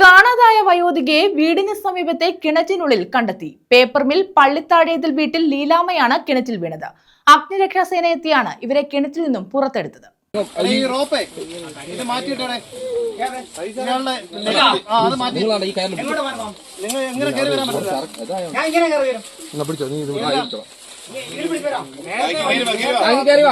കാണാതായ വയോധികയെ വീടിന് സമീപത്തെ കിണറ്റിനുള്ളിൽ കണ്ടെത്തി. പേപ്പർ മിൽ പള്ളിത്താഴയത്തിൽ വീട്ടിൽ ലീലാമ്മയാണ് കിണറ്റിൽ വീണത്. അഗ്നിരക്ഷാസേന എത്തിയാണ് ഇവരെ കിണറ്റിൽ നിന്നും പുറത്തെടുത്തത്. ഈ റോപ്പേ ഇത് മാറ്റിയിട്ടേ ഇയാളുടെ ആ അത് മാറ്റി. നിങ്ങൾ എങ്ങനെ കയറി വരാൻ പറ്റില്ല ഞാൻ ഇങ്ങനെ കയറി വരും. കുറുവ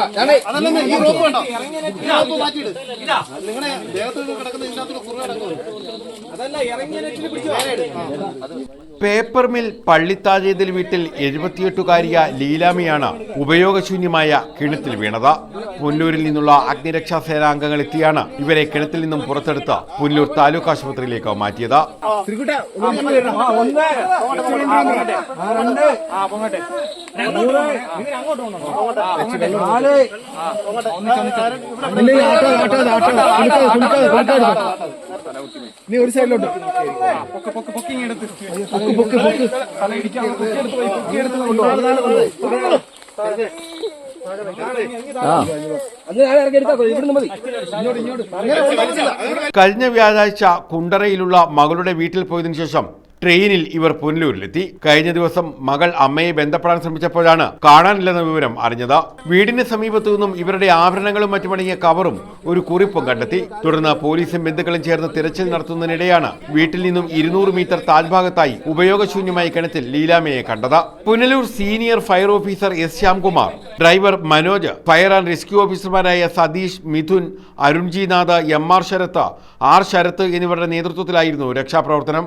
പേപ്പർ മിൽ പള്ളിത്താഴേതിൽ വീട്ടിൽ എഴുപത്തിയെട്ടുകാരിയ ലീലാമിയാണ് ഉപയോഗശൂന്യമായ കിണത്തിൽ വീണത് പുല്ലൂരിൽ നിന്നുള്ള അഗ്നിരക്ഷാ സേനാംഗങ്ങൾ എത്തിയാണ് ഇവരെ കിണത്തിൽ നിന്നും പുറത്തെടുത്ത് പുന്നൂർ താലൂക്ക് ആശുപത്രിയിലേക്ക് മാറ്റിയത് നീ ഒരു സൈഡിലോട്ട് കഴിഞ്ഞ വ്യാഴാഴ്ച കുണ്ടറയിലുള്ള മകളുടെ വീട്ടിൽ പോയതിനു ശേഷം ട്രെയിനിൽ ഇവർ പുനലൂരിലെത്തി. കഴിഞ്ഞ ദിവസം മകൾ അമ്മയെ ബന്ധപ്പെടാൻ ശ്രമിച്ചപ്പോഴാണ് കാണാനില്ലെന്ന വിവരം അറിഞ്ഞത്. വീടിന് സമീപത്തു നിന്നും ഇവരുടെ ആഭരണങ്ങളും മറ്റുമടങ്ങിയ കവറും ഒരു കുറിപ്പും കണ്ടെത്തി. തുടർന്ന് പോലീസും ബന്ധുക്കളും ചേർന്ന് തിരച്ചിൽ നടത്തുന്നതിനിടെയാണ് വീട്ടിൽ നിന്നും ഇരുന്നൂറ് മീറ്റർ താഴ്ഭാഗത്തായി ഉപയോഗശൂന്യമായ കിണറ്റിൽ ലീലാമയെ കണ്ടത്. Punalur senior fire officer S Shyamkumar driver Manoj fire and rescue ഓഫീസർമാരായ Satheesh Mithun Arunjinath M R Sarath R Sarath എന്നിവരുടെ നേതൃത്വത്തിലായിരുന്നു രക്ഷാപ്രവർത്തനം.